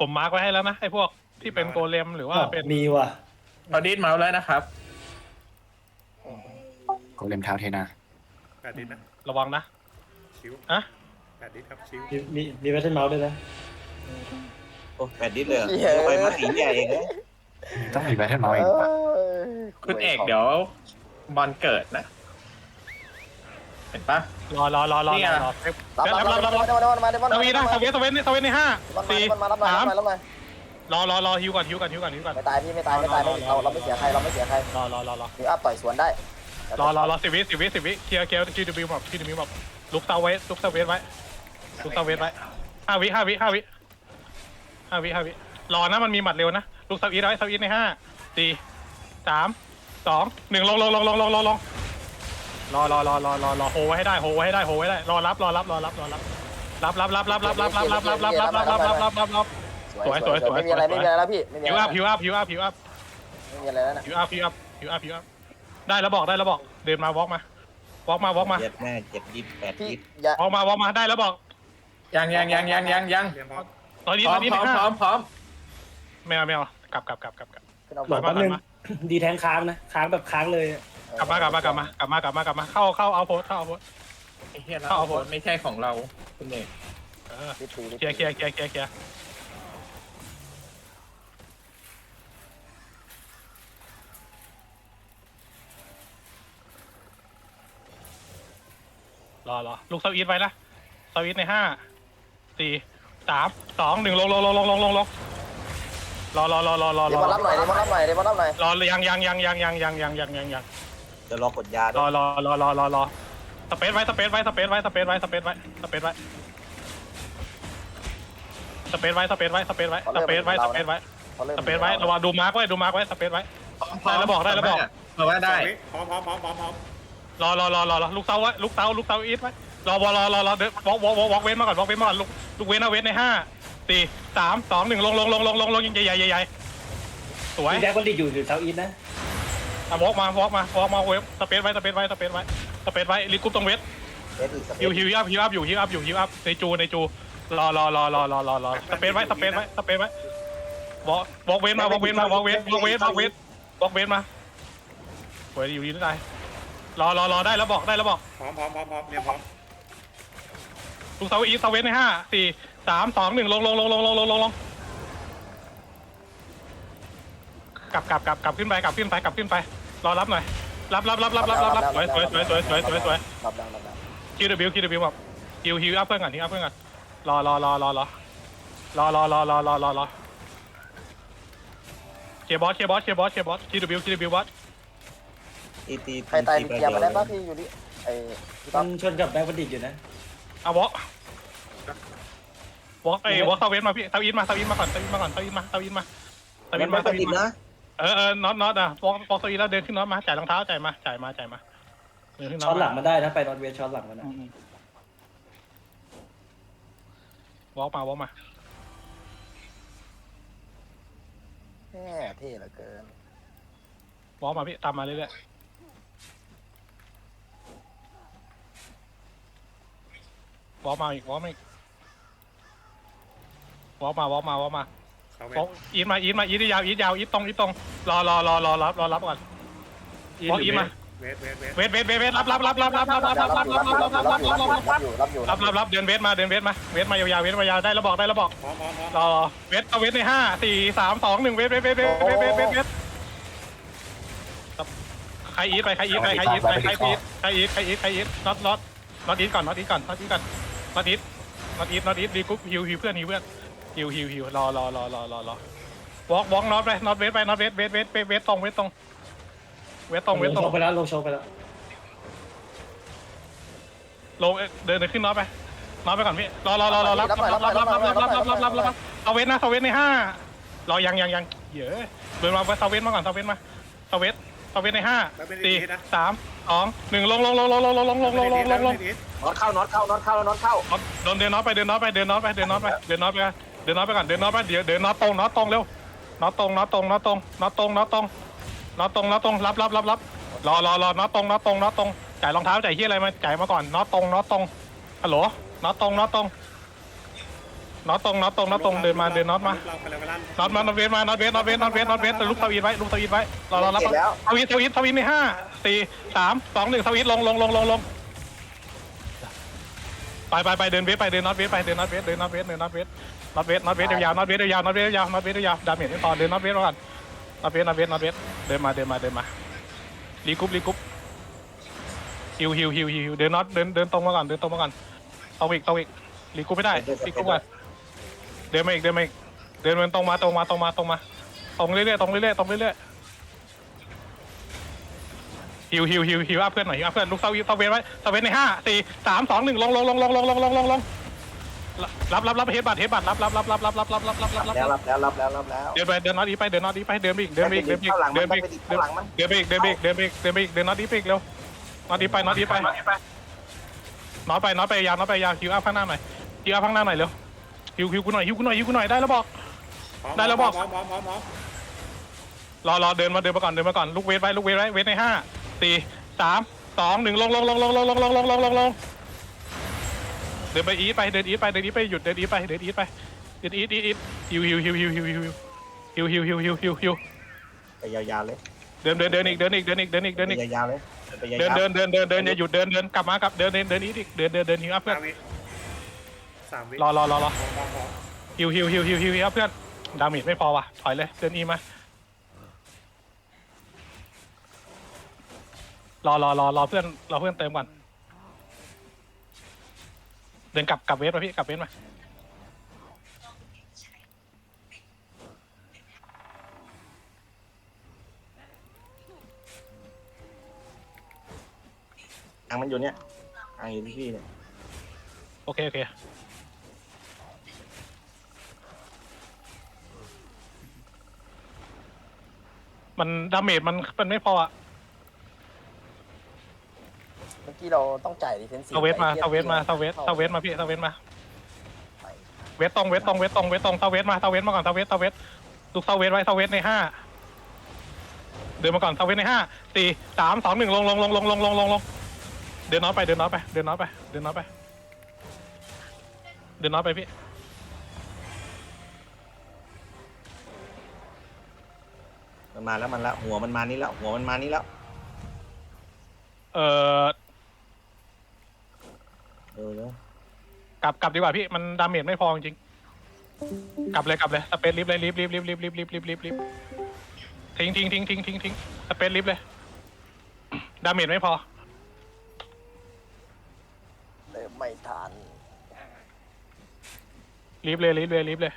ผมมาร์กไว้ให้แล้วนะไอ้พวกที่เป็นโกเลมหรือว่าอ้าวเป็นมีว่ะเอาดีดเมาส์แล้วนะครับโกเลมเท้าเทนาแปดดิสนะระวังนะชิวอะแปดดิสครับชิวมีมีมีแบตเทิลเมาส์ด้วยนะโอ้แปดดิสเลยเหรอไปมาสีใหญ่เองนะต้องมีแบทเทิลเมาส์เองวะคุณเอกเดี๋ยวบอลเกิดนะ เห็นปะรอรอรอรอนี่ไงรอรับรับรับรัรับบรับมารับเดี๋ยวมาเดี๋ยวมาเดี๋ยวมาสวีนะสวีสวีสวีในสวีในห้ามันมาสี่มันมารับหน่อยสามรับหน่อยรับหน่อยรอรอรอฮิวก่อนฮิวก่อนฮิวก่อนฮิวก่อนไม่ตายพี่ไม่ตายไม่ตายไม่เราเราไม่เสียใครเราไม่เสียใครรอรอรอรอมีอัพต่อยสวนได้รอรอรอสิบวิสิบวิสิบวิเคลียร์เคลียร์คิวดิบิวแบบคิวดิบิวแบบลุกเซาเวสลุกเซาเวสไว้ลุกเซาเวสไว้ห้าวิห้าวิห้าวิห้าวิห้าวิรอนะมันมีหมัดเร็วนะลุกเซาอีทไว้เซาอีทในห้าสี่สามสองหนึ่งลงลงลงลงลงลงลง รอรอรอรอรอรอโฮไว้ให้ได้โฮไว้ให้ได้โฮไว้ได้รอรับรอรับรอรับรอรับรับรับรับรับรับรับรับรับรับรับรับรับรับรับรับรับสวยสวยสวยไม่มีอะไรไม่มีอะไรแล้วพี่ไม่มีฮิวอะไรอัพฮิวอัพฮิวอัพฮิวอัพไม่มีอะไรแล้วนะฮิวอัพฮิวอัพฮิวอัพฮิวอัพได้แล้วบอกได้แล้วบอกเดินมาวอล์กมาวอล์กมาวอล์กมาเจ็ดแม่เจ็ดดิสแปดพี่ดิสอย่าวอล์กมาวอล์กมาได้แล้วบอกยังยังยังยังยังยังเตรียมพร้อมตอนนี้พร้ตออมนนี้พร้อมห้าพร้อมพร้อมไม่เอาไม่เอากลับกลับกลับกลับกลับขึ้นเอาหลบแป๊บนึงดีแทงค้างนะค้างแบบค้างเลยอะ กลับมากลับมากลับมากลับมากลับมากลับมาเข้าเข้าเอาโพสเข้าเอาโพส ไอ้เหี้ยเข้าเราเอาบทไม่ใช่ของเราคุณเอกเออรีบตีรีบเคลียร์เคลียร์เคลียร์เคลียร์เคลียร์รอรอลูกเซาอีทไว้นะเซาอีทในห้าสี่สามสองหนึ่งลงลงลงลงลงลงลงรอรอรอรอรอเดี๋ยวรมาอรับหน่อยเดี๋ยวมารับหน่อยเดี๋ยวมารับหน่อยรอยังยังยังยังยังยังยังยังยัง ยังจะรอกดยารด้อวยรอรอรอรอรอสเปซไว้สเปซไว้สเปซไว้สเปซไว้สเปซไว้สเปซไว้สเปซไว้สเปซไว้สเปซไว้สเปซไว้สเปซไว้เขาเริ่มสเปซไว้ระวังดูมาร์กไว้ดูมาร์กไว้สเปซไว้ ได้แล้วบอกได้แล้วบอกเพราะว่าได้ พร้อมพร้อมพร้อมพร้อมพร้อมรอรอรอรอรอลูกเสาไว้ลูกเสาลูกเสาอีทไว้รอวอรอรอรอเดินวอล์กวอล์กวอล์กเว้นมาก่อนวอล์กเว้นมาก่อนลูกลูกเว้นเอาเว้นในห้าสี่สามสองหนึ่งลงลงลงลงลงลงใหญ่ใหญ่ใหญ่ใหญ่สวยมีแดกบันดิตอยู่อยู่เซาอีทนะ อะวอล์กมาวอล์กมาวอล์กมาเวฟสเปซไว้สเปซไว้สเปซไว้สเปซไว้รีกรุ๊ปตรงเวทเอสอีกสเปฮิวซฮิวอัพฮิวอัพอยู่ฮิวอัพอยู่ฮิวอัพในจูในจูรอรอรอรอรอรอรอสเปซไว้สเปซไว้สเปซไว้วอล์กวอล์กเว้นมาวอล์กเว้นมาวอล์กเว้นวอล์กเว้นวอล์กเว้นวอล์กเว้นมาสวยอยู่ดีได้รอรอรอได้แล้วบอกได้แล้วบอกพร้อมพร้อมพร้อมพร้อมเตรียมพร้อมลูกเสาอีสเสาเว้นในห้าสี่สามสองหนึ่งลงลงลงลงลงลงลงลงกลับกลับกลับกลับขึ้นไปกลับขึ้นไปกลับขึ้นไป รอรับหน่อย รับรับรับรับรับรับรับสวยสวยสวยสวยสวยสวยสวยรับดังรับดังคิวดบิวคิวดบิวแบบฮิวฮิวอัพเพื่อนก่อนฮิวอัพเพื่อนก่อนรอรอรอรอรอรอรอรอรอรอรอรอเคลียร์บอสเคลียร์บอสเคลียร์บอสเคลียร์บอสคิวดบิวคิวดบิวบอสตีตีใครตายมีเกียร์มาได้ป่ะพี่อยู่ดิไอ้พี่ต๊มัอกนชนกับแดกบันดิตอยู่นะเอาวอล์กวอล์กไอ้วอล์กเซาเวนมาพี่เซาอินมาเซาอินมาก่อนเซาอินมาก่อนเซาอินมาเซาอินมาเซาอิไม่นไม่มาเซาอิตินดมานะ เออเออน็อตน็อตอะวอล์กวอล์กเซาอินแล้วเดินขึ้นน็อตมาจ่ายรองเท้าจ่ายมาจ่ายมาจ่ายมาเดินขึ้นน็อช้อตนหลังมาได้นะไปนอตเวสช้อนหลังมันนะวอล์กมาวอล์กมาแหมเท่เหลือเกินวอล์กมาพี่ตามมาเรื่อยๆวอล์กมาอีกวอล์กมาอีกวอล์กมาวอล์กมาวอล์กมา เขาเววอล์กอีทมาอีทมาอีทยาวอีทยาวอีทตรงอีทตรงรอรอรอรอรับรอรับก่อนวอล์กอีทมา เวทเวทเวทเวทเวทเวทเวทรับรับรับรับรับรับรับรับรับรับรับรับรับรับรับรับรับรับอยู่รับอยู่รับรับรับเดินเวทมาเดินเวทมาเวทมายาวๆเวทมายาวได้แล้วบอกได้แล้วบอกพร้อมพร้อมพร้อมรอเวทเอาเวทในห้าสี่สามสองหนึ่งเวทเวทเวทเวทเวทเวทเวทเวทใครอีทไปใครอีทไปใครอีทไปใครอีทใครอีทใครอีทใครอีทน็อตน็อตน็อตอีทก่อนน็อตอีทก่อนน็อตอีทก่อนน็อตอีทน็อตอีทน็อตอีทรีกรุ๊ปฮิวฮิวเพื่อนฮิวเพื่อน ฮิวฮิวฮิวรอรอรอรอรอรอวอล์กวอล์กน็อตไปน็อตเวทไปน็อตเวทเวทเวทเวทเวทตรงเวทตรงเวทตรงเวทลงตรโชงว์ไปแล้วลงโชว์ไปแล้วลงเดินเดินขึ้นน็อตไปน็อตไปก่อนพี่รอรอรอรอรับรับรับรับรับรับรับรับรับรับรับเอาเวทนะเอาเวทในห้ารอยังยังยังเยอะเดินมาเอาเวทมาก่อนเอาเวทมาเอาเวทเอาเวทในห้าสี่สามสองหนึ่งลงลงลงลงลงลงลงลงลงลงลงลงน็อตเข้าน็อตเข้าน็อตเข้าน็อตเข้าโดนเดินน็อตไปเดินน็อตไปเดินน็อตไปเดินน็อตไปเดินน็อตไป เดินน็อตไปก่อนเดินน็อตไปเดี๋ยวเดินน็อตตรงน็อตตรงเร็วน็อตตรงน็อตตรงน็อตตรงน็อตตรงน็อตตรงน็อตตรงน็อตตรงรับรับรับรับรอรอรอน็อตตรงน็อตตรงน็อตตรงจ่ายรองเท้าจ่ายที่อะไรมาจ่ายมาก่อนน็อตตรงน็อตตรงฮัลโหลน็อตตรงน็อตตรงน็อตตรงน็อตตรงน็อตตรงเดินมาเดินน็อตมาเราไปเลยไปลั่นน็อตมาน็อตเวสมาน็อตเวสน็อตเวสน็อตเวสน็อตเวสลูกสวีทไว้ลูกสวีทไว้รอรอรับเสร็จแล้วสวีทสวีทสวีทในห้าสี่สามสองหนึ่งสวีทลงลงลงลงลง ไปไปไปเดินเวสไปเดินน็อตเวสไปเดินน็อตเวสเดินน็อตเวสเดินน็อตเวสน็อตเวสน็อตเวสยาวๆน็อตเวสยาวๆน็อตเวสยาวๆน็อตเวสยาวๆดาเมจไม่พอเดินน็อตเวสก่อนน็อตเวสน็อตเวสน็อตเวสเดินมาเดินมาเดินมารีกรุ๊ปรีกรุ๊ปฮิวฮิวฮิวฮิวเดินน็อตเดินเดินตรงมาก่อนเดินตรงมาก่อนตรงอีกตรงอีกรีกรุ๊ปไม่ได้รีกรุ๊ปก่อนเดินมาอีกเดินมาอีกเดินมันตรงมาตรงมาตรงมาตรงมาตรงเรื่อยๆตรงเรื่อยๆตรงเรื่อยๆ ฮิวฮิวฮิวฮิวอัพเพื่อนหน่อยฮิวอัพเพื่อนลูกเซาเซาเวนไว้เซาเวนในห้าสี่สามสองหนึ่งลงลงลงลงลงลงลงลงลงรับรับรับเฮดบัตเฮดบัตรับรับรับรับรับรับรับรับรับรับแล้วรับแล้วรับแล้วรับแล้วเดินไปเดินน็อตอีไปเดินน็อตอีไปเดินไปอีกเดินไปอีกเดินไปอีกข้างหลังเดิมันนไปไปอีกข้างหลังมันเดินไปอีกเดินไปอีกเดินไปอีกเดินไปอีกเดินไปอีกเดินน็อตอีไปอีกเร็วน็อตอีไปน็อตอีไปน็อตไปน็อตไปยาวน็อตไปยาวฮิวอัพข้างหน้าหน่อยฮิวอัพข้างหน้าหน่อยเร็วฮิวฮิวกูหน่อยฮิวกูหน่อยฮิวกูหน่อยได้แล้วบอกพร้อมได้แล้วบอกพร้อมพร้อมพร้อมพร้อมรอรอเดินมาเดินมาก่อนเดินมาก่อนลูกเวทไว้ลูกเวทไว้เวทในห้า สี่สามสองหนึ่งลงลงลงลงลงลงลงลงลงลงลงเดินไปอีทไปเดินอีทไปเดินอีทไปหยุดเดินอีทไปเดินอีทไปเดินอีทอีทอีทฮิวฮิวฮิวฮิวฮิวฮิวฮิวฮิวฮิวฮิวฮิวฮิวไปยาวๆเลยเดินเดินเดินอีกเดินอีกเดินอีกเดินอีกเดินอีกไปยาวๆเลยไปยาวเดินเดินเดินเดินเดินอย่าหยุดเดินเดินกลับมากลับเดินเดินเดินอีทอีกเดินเดินเดินฮิวอัพเพื่อนสามวิสามวิรอรอรอรอพร้อมพร้อมพร้อมฮิวฮิวฮิวฮิวฮิวฮิวอัพเพื่อนดาเมจไม่พอว่ะถอยเลยเดินอีมา รอรอรอรอเพื่อนรอเพื่อนเติมก่อนเดินกลับกลับเวทมาพี่กลับเวทมาทางมันอยู่เนี่ยทางอยู่ที่พี่เนี่ยโอเคโอเคมันดาเมจมันมันไม่พออะ เมื่อกี้เราต้องจ่ายดิเฟนซีฟเซาเวทมาเซาเวทมาเซาเวทเซาเวทมาพี่เซาเวทมา เวทตรงเวทตรงเวทตรงเวทตรงเซาเวทมาเซาเวทมาก่อนเซาเวทเซาเวทลูกเซาเวทไว้เซาเวทในห้าเดินมาก่อนเซาเวทในห้าสี่สามสองหนึ่งลงลงลงลงลงลงลงลงเดินน้อยไปเดินน้อยไปเดินน้อยไปเดินน้อยไปเดินน้อยไปพี่มันมาแล้วมันแล้วหัวมันมานี่แล้วหัวมันมานี่แล้ว เอ่อ เออเลยกลับกลับดีกว่าพี่มันดาเมจไม่พอจริงๆกลับเลยกลับเลยสเปซลิฟเลยลิฟลิฟลิฟลิฟลิฟลิฟลิฟลิฟลิฟทิ้งทิ้งทิ้งทิ้งทิ้งทิ้งสเปซลิฟเลยดาเมจไม่พอ เติมไม่ทันลิฟเลยลิฟเลยลิฟเลย